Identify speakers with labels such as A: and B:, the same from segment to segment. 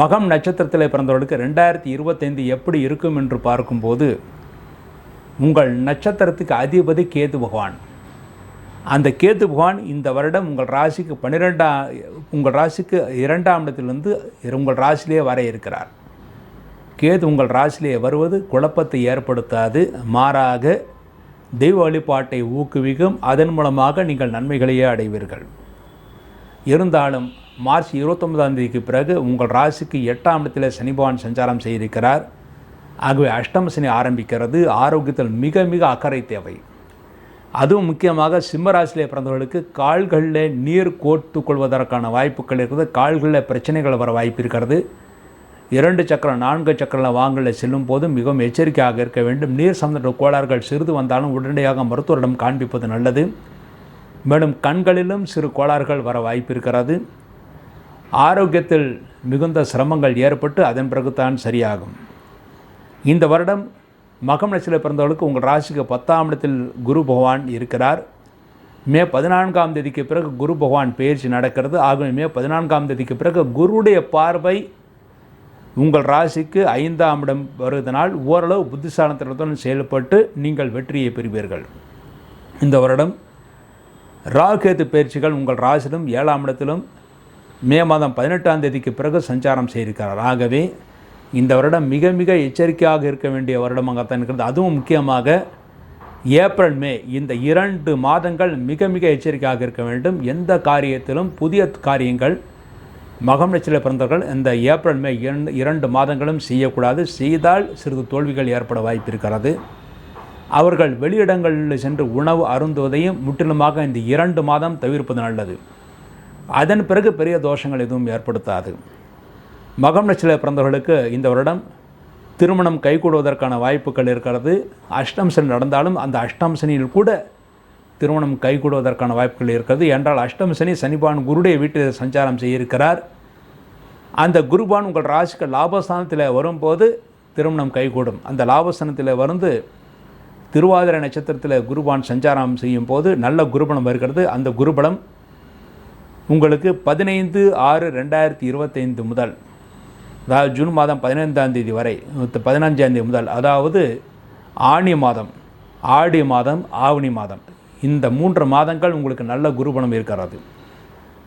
A: மகம் நட்சத்திரத்தில் பிறந்தவர்களுக்கு ரெண்டாயிரத்தி இருபத்தைந்து எப்படி இருக்கும் என்று பார்க்கும்போது உங்கள் நட்சத்திரத்துக்கு அதிபதி கேது பகவான். அந்த கேது பகவான் இந்த வருடம் உங்கள் ராசிக்கு பன்னிரெண்டாம் உங்கள் ராசிக்கு இரண்டாம் இடத்திலிருந்து உங்கள் ராசிலேயே வர இருக்கிறார். கேது உங்கள் ராசிலேயே வருவது குழப்பத்தை ஏற்படுத்தாது மாறாக தெய்வ வழிபாட்டை ஊக்குவிக்கும் அதன் மூலமாக நீங்கள் நன்மைகளையே அடைவீர்கள். இருந்தாலும் மார்ச் இருபத்தொன்பதாம் தேதிக்கு பிறகு உங்கள் ராசிக்கு எட்டாம் இடத்தில் சனிபவான் சஞ்சாரம் செய்திருக்கிறார். ஆகவே அஷ்டம சனி ஆரம்பிக்கிறது. ஆரோக்கியத்தில் மிக மிக அக்கறை தேவை. அதுவும் முக்கியமாக சிம்ம ராசியிலே பிறந்தவர்களுக்கு கால்களில் நீர் கோர்த்து கொள்வதற்கான வாய்ப்புகள் இருக்கிறது கால்களில் பிரச்சனைகள் வர வாய்ப்பு இருக்கிறது. இரண்டு சக்கரம் நான்கு சக்கரம் வாங்கலில் செல்லும் போது மிகவும் எச்சரிக்கையாக இருக்க வேண்டும். நீர் சம்பந்த கோளாறுகள் சிறிது வந்தாலும் உடனடியாக மருத்துவரிடம் காண்பிப்பது நல்லது. மேலும் கண்களிலும் சிறு கோளாறுகள் வர வாய்ப்பு இருக்கிறது. ஆரோக்கியத்தில் மிகுந்த சிரமங்கள் ஏற்பட்டு அதன் பிறகுதான் சரியாகும். இந்த வருடம் மகம் நட்சத்திர பிறந்தவர்களுக்கு உங்கள் ராசிக்கு பத்தாம் இடத்தில் குரு பகவான் இருக்கிறார். மே பதினான்காம் தேதிக்கு பிறகு குரு பகவான் பயிற்சி நடக்கிறது. ஆகவே மே பதினான்காம் தேதிக்கு பிறகு குருடைய பார்வை உங்கள் ராசிக்கு ஐந்தாம் இடம் வருவதனால் ஓரளவு புத்திசாலத்தினத்துடன் செயல்பட்டு நீங்கள் வெற்றியை பெறுவீர்கள். இந்த வருடம் ராகுகேது பயிற்சிகள் உங்கள் ராசியிலும் ஏழாம் இடத்திலும் மே மாதம் பதினெட்டாம் தேதிக்கு பிறகு சஞ்சாரம் செய்திருக்கிறார். ஆகவே இந்த வருடம் மிக மிக எச்சரிக்கையாக இருக்க வேண்டிய வருடமாகத்தான் இருக்கிறது. அதுவும் முக்கியமாக ஏப்ரல் மே இந்த இரண்டு மாதங்கள் மிக மிக எச்சரிக்கையாக இருக்க வேண்டும். எந்த காரியத்திலும் புதிய காரியங்கள் மகம் நட்சத்திர பிறந்தவர்கள் இந்த ஏப்ரல் மே இரண்டு இரண்டு மாதங்களும் செய்யக்கூடாது. செய்தால் சிறிது தோல்விகள் ஏற்பட வாய்ப்பு இருக்கிறது அவர்கள் வெளியிடங்களில் சென்று உணவு அருந்துவதையும் முற்றிலுமாக இந்த இரண்டு மாதம் தவிர்ப்பது நல்லது. அதன் பிறகு பெரிய தோஷங்கள் எதுவும் ஏற்படுத்தாது. மகம் நட்சத்திர பிறந்தவர்களுக்கு இந்த வருடம் திருமணம் கைகூடுவதற்கான வாய்ப்புகள் இருக்கிறது. அஷ்டம் சனி நடந்தாலும் அந்த அஷ்டம் சனியில் கூட திருமணம் கைகூடுவதற்கான வாய்ப்புகள் இருக்கிறது. என்றால் அஷ்டம் சனி சனிபான் குருடைய வீட்டில் சஞ்சாரம் செய்யிருக்கிறார். அந்த குருபான் உங்கள் ராசிக்கு லாபஸ்தானத்தில் வரும்போது திருமணம் கைகூடும். அந்த லாபஸ்தானத்தில் வந்து திருவாதிரை நட்சத்திரத்தில் குருபான் சஞ்சாரம் செய்யும் போது நல்ல குருபலம் வருகிறது. அந்த குருபலம் உங்களுக்கு பதினைந்து ஆறு ரெண்டாயிரத்தி இருபத்தைந்து முதல் அதாவது ஜூன் மாதம் பதினைந்தாம் தேதி வரை பதினஞ்சாம் தேதி முதல் அதாவது ஆணி மாதம் ஆடி மாதம் ஆவணி மாதம் இந்த மூன்று மாதங்கள் உங்களுக்கு நல்ல குருபலம் இருக்கிறது.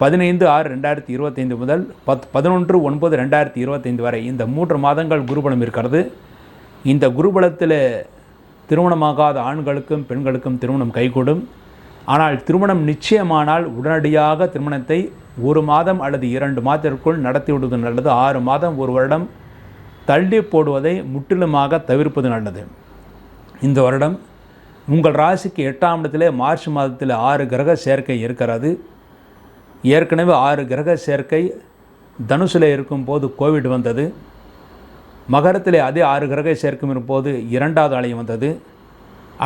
A: பதினைந்து ஆறு ரெண்டாயிரத்தி இருபத்தைந்து முதல் பத் பதினொன்று ஒன்பது ரெண்டாயிரத்தி இருபத்தைந்து வரை இந்த மூன்று மாதங்கள் குருபலம் இருக்கிறது. இந்த குருபலத்தில் திருமணமாகாத ஆண்களுக்கும் பெண்களுக்கும் திருமணம் கைகூடும். ஆனால் திருமணம் நிச்சயமானால் உடனடியாக திருமணத்தை ஒரு மாதம் அல்லது இரண்டு மாதத்திற்குள் நடத்திவிடுவது நல்லது. ஆறு மாதம் ஒரு வருடம் தள்ளி போடுவதை முற்றிலுமாக தவிர்ப்பது நல்லது. இந்த வருடம் உங்கள் ராசிக்கு எட்டாம் இடத்திலே மார்ச் மாதத்தில் ஆறு கிரக சேர்க்கை இருக்கிறது. ஏற்கனவே ஆறு கிரக சேர்க்கை தனுசில் இருக்கும்போது கோவிட் வந்தது. மகரத்தில் அதே ஆறு கிரக சேர்க்கும் போது இரண்டாவது அலையும் வந்தது.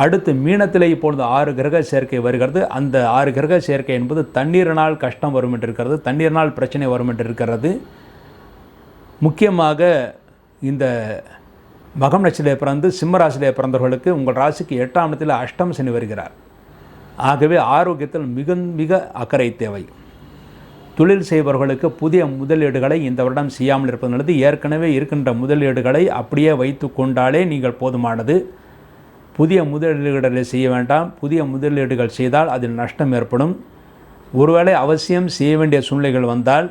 A: அடுத்து மீனத்திலே இப்பொழுது ஆறு கிரக சேர்க்கை வருகிறது. அந்த ஆறு கிரக சேர்க்கை என்பது தண்ணீரினால் கஷ்டம் வரும் என்று இருக்கிறது தண்ணீரினால் பிரச்சனை வரும் என்று இருக்கிறது. முக்கியமாக இந்த மகம் நட்சத்திரத்தில் பிறந்து சிம்ம ராசியிலே பிறந்தவர்களுக்கு உங்கள் ராசிக்கு எட்டாம் இடத்தில் அஷ்டம் சனி வருகிறார். ஆகவே ஆரோக்கியத்தில் மிக மிக அக்கறை தேவை. தொழில் செய்பவர்களுக்கு புதிய முதலீடுகளை இந்த வருடம் செய்யாமல் இருப்பது நல்லது. ஏற்கனவே இருக்கின்ற முதலீடுகளை அப்படியே வைத்து கொண்டாலே நீங்கள் போதுமானது. புதிய முதலீடுகளை செய்ய வேண்டாம். புதிய முதலீடுகள் செய்தால் அதில் நஷ்டம் ஏற்படும். ஒருவேளை அவசியம் செய்ய வேண்டிய சூழ்நிலைகள் வந்தால்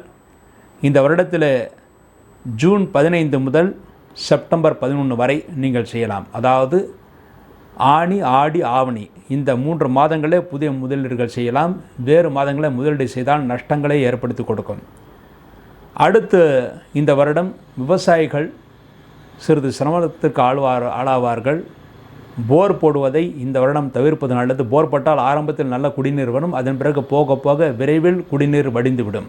A: இந்த வருடத்தில் ஜூன் பதினைந்து முதல் செப்டம்பர் பதினொன்று வரை நீங்கள் செய்யலாம். அதாவது ஆணி ஆடி ஆவணி இந்த மூன்று மாதங்களே புதிய முதலீடுகள் செய்யலாம். வேறு மாதங்களே முதலீடு செய்தால் நஷ்டங்களை ஏற்படுத்தி கொடுக்கும். அடுத்து இந்த வருடம் விவசாயிகள் சிறிது சிரமத்திற்கு ஆழ்வார் ஆளாவார்கள். போர் போடுவதை இந்த வருடம் தவிர்ப்பது நல்லது. போர் போட்டால் ஆரம்பத்தில் நல்ல குடிநீர் வரும். அதன் பிறகு போக போக விரைவில் குடிநீர் வடிந்துவிடும்.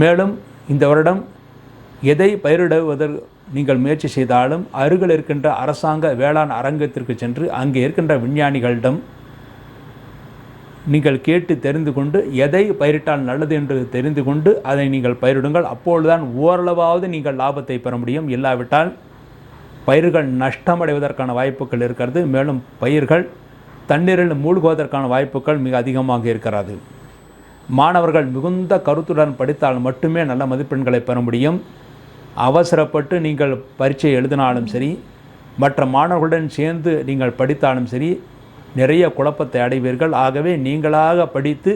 A: மேலும் இந்த வருடம் எதை பயிரிடுவதற்கு நீங்கள் முயற்சி செய்தாலும் அருகில் இருக்கின்ற அரசாங்க வேளாண் அரங்கத்திற்கு சென்று அங்கே இருக்கின்ற விஞ்ஞானிகளிடம் நீங்கள் கேட்டு தெரிந்து கொண்டு எதை பயிரிட்டால் நல்லது என்று தெரிந்து கொண்டு அதை நீங்கள் பயிரிடுங்கள். அப்பொழுதுதான் ஓரளவாவது நீங்கள் லாபத்தை பெற முடியும். இல்லாவிட்டால் பயிர்கள் நஷ்டமடைவதற்கான வாய்ப்புகள் இருக்கிறது. மேலும் பயிர்கள் தண்ணீரில் மூழ்குவதற்கான வாய்ப்புகள் மிக அதிகமாக இருக்கிறது. மாணவர்கள் மிகுந்த கருத்துடன் படித்தால் மட்டுமே நல்ல மதிப்பெண்களை பெற முடியும். அவசரப்பட்டு நீங்கள் பரீட்சை எழுதினாலும் சரி மற்ற மாணவர்களுடன் சேர்ந்து நீங்கள் படித்தாலும் சரி நிறைய குழப்பத்தை அடைவீர்கள். ஆகவே நீங்களாக படித்து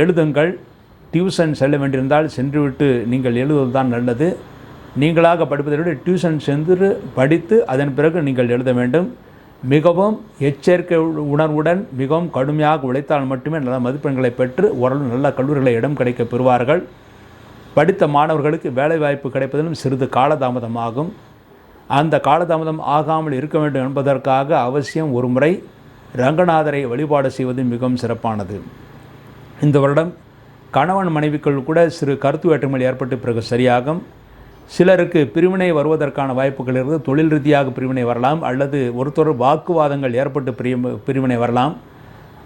A: எழுதுங்கள். டியூஷன் செல்ல வேண்டியிருந்தால் சென்றுவிட்டு நீங்கள் எழுதுவது தான் நல்லது. நீங்களாக படிப்பதை விட டியூஷன் சென்று படித்து அதன் பிறகு நீங்கள் எழுத வேண்டும். மிகவும் எச்சரிக்கை உணர்வுடன் மிகவும் கடுமையாக உழைத்தால் மட்டுமே நல்ல மதிப்பெண்களை பெற்று ஓரளவு நல்ல கல்லூரிகளை இடம் கிடைக்க பெறுவார்கள். படித்த மாணவர்களுக்கு வேலைவாய்ப்பு கிடைப்பதிலும் சிறிது காலதாமதமாகும். அந்த காலதாமதம் ஆகாமல் இருக்க வேண்டும் என்பதற்காக அவசியம் ஒரு முறை ரங்கநாதரை வழிபாடு செய்வது மிகவும் சிறப்பானது. இந்த வருடம் கணவன் மனைவிக்குள் கூட சிறு கருத்து வேற்றுமைகள் ஏற்பட்டு பிறகு சரியாகும். சிலருக்கு பிரிவினை வருவதற்கான வாய்ப்புகள் இருந்து தொழில் ரீதியாக பிரிவினை வரலாம் அல்லது ஒருத்தர் வாக்குவாதங்கள் ஏற்பட்டு பிரிய பிரிவினை வரலாம்.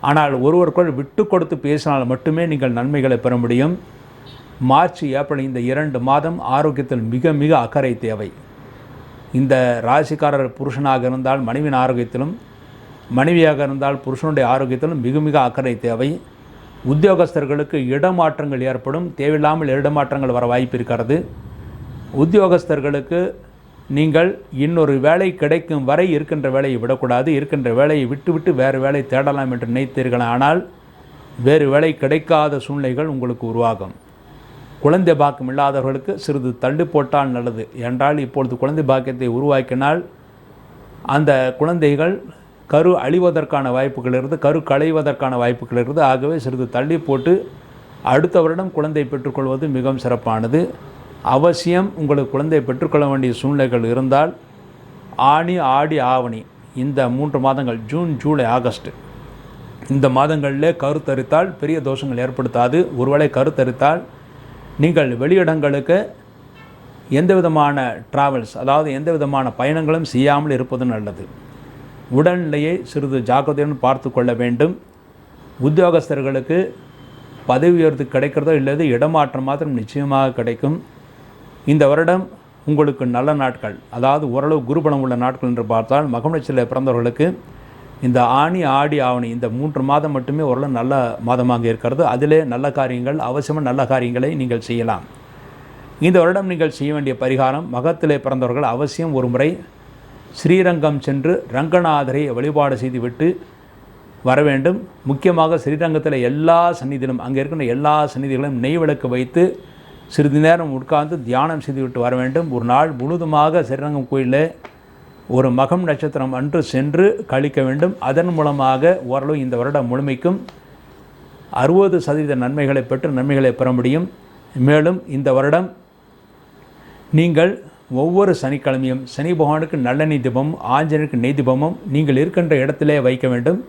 A: ஆனால் ஒருவருக்குள் விட்டு கொடுத்து பேசினால் மட்டுமே நீங்கள் நன்மைகளை பெற முடியும். மார்ச் ஏப்ரல் இந்த இரண்டு மாதம் ஆரோக்கியத்தில் மிக மிக அக்கறை தேவை. இந்த ராசிக்காரர் புருஷனாக இருந்தால் மனைவியின் ஆரோக்கியத்திலும் மனைவியாக இருந்தால் புருஷனுடைய ஆரோக்கியத்திலும் மிக மிக அக்கறை தேவை. உத்தியோகஸ்தர்களுக்கு இடமாற்றங்கள் ஏற்படும். தேவையில்லாமல் இடமாற்றங்கள் வர வாய்ப்பு இருக்கிறது. உத்தியோகஸ்தர்களுக்கு நீங்கள் இன்னொரு வேலை கிடைக்கும் வரை இருக்கின்ற வேலையை விடக்கூடாது இருக்கின்ற வேலையை விட்டுவிட்டு வேறு வேலை தேடலாம் என்று நினைத்தீர்கள்? ஆனால் வேறு வேலை கிடைக்காத சூழ்நிலைகள் உங்களுக்கு உருவாகும். குழந்தை பாக்கியம் இல்லாதவர்களுக்கு சிறிது தள்ளி போட்டால் நல்லது. என்றால் இப்பொழுது குழந்தை பாக்கியத்தை உருவாக்கினால் அந்த குழந்தைகள் கரு அழிவதற்கான வாய்ப்புகள் இருந்து கரு களைவதற்கான வாய்ப்புகள் இருந்து ஆகவே சிறிது தள்ளி போட்டு அடுத்த வருடம் குழந்தை பெற்றுக்கொள்வது மிகவும் சிறப்பானது. அவசியம் உங்களுக்கு குழந்தை பெற்றுக்கொள்ள வேண்டிய சூழ்நிலைகள் இருந்தால் ஆணி ஆடி ஆவணி இந்த மூன்று மாதங்கள் ஜூன் ஜூலை ஆகஸ்ட். இந்த மாதங்களில் கருத்தரித்தால் பெரிய தோஷங்கள் ஏற்படுத்தாது. ஒருவேளை கருத்தரித்தால் நீங்கள் வெளியிடங்களுக்கு எந்த விதமான ட்ராவல்ஸ் அதாவது எந்த விதமான பயணங்களும் செய்யாமல் இருப்பது நல்லது. உடல்நிலையை சிறிது ஜாக்கிரதையுடன் பார்த்து கொள்ள வேண்டும். உத்தியோகஸ்தர்களுக்கு பதவி உயர்வு கிடைக்கிறதோ இல்லது இடமாற்றம் மாத்திரம் நிச்சயமாக கிடைக்கும். இந்த வருடம் உங்களுக்கு நல்ல நாட்கள். அதாவது ஓரளவு குருபலம் உள்ள நாட்கள் என்று பார்த்தால் மகமலட்சியில் பிறந்தவர்களுக்கு இந்த ஆணி ஆடி ஆவணி இந்த மூன்று மாதம் மட்டுமே ஓரளவு நல்ல மாதமாக இருக்கிறது. அதிலே நல்ல காரியங்கள் அவசியமாக நல்ல காரியங்களை நீங்கள் செய்யலாம். இந்த வருடம் நீங்கள் செய்ய வேண்டிய பரிகாரம் மகத்திலே பிறந்தவர்கள் அவசியம் ஒரு முறை ஸ்ரீரங்கம் சென்று ரங்கநாதரை வழிபாடு செய்துவிட்டு வர வேண்டும். முக்கியமாக ஸ்ரீரங்கத்தில் எல்லா சந்நிதியிலும் அங்கே இருக்கின்ற எல்லா சந்நிதிகளும் நெய் விளக்கு வைத்து சிறிது நேரம் உட்கார்ந்து தியானம் செய்துவிட்டு வர வேண்டும். ஒரு நாள் முழுதுமாக ஸ்ரீரங்கம் கோயிலில் ஒரு மகம் நட்சத்திரம் அன்று சென்று கழிக்க வேண்டும். அதன் மூலமாக ஓரளவு இந்த வருடம் முழுமைக்கும் அறுபது சதவீத நன்மைகளை பெற்று நன்மைகளை பெற முடியும். மேலும் இந்த வருடம் நீங்கள் ஒவ்வொரு சனிக்கிழமையும் சனி பகவானுக்கு நல்லெண்ணெய் தீபமும் ஆஞ்சனுக்கு நெய் தீபமும் நீங்கள் இருக்கின்ற இடத்திலே வைக்க வேண்டும்.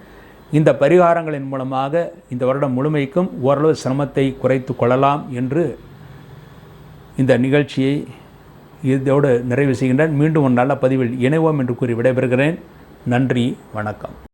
A: இந்த பரிகாரங்களின் மூலமாக இந்த வருடம் முழுமைக்கும் ஓரளவு சிரமத்தை குறைத்து கொள்ளலாம் என்று இந்த நிகழ்ச்சியை இதோடு நிறைவு செய்கின்றேன். மீண்டும் ஒரு நல்ல பதிவில் இணைவோம் என்று கூறி விடைபெறுகிறேன். நன்றி வணக்கம்.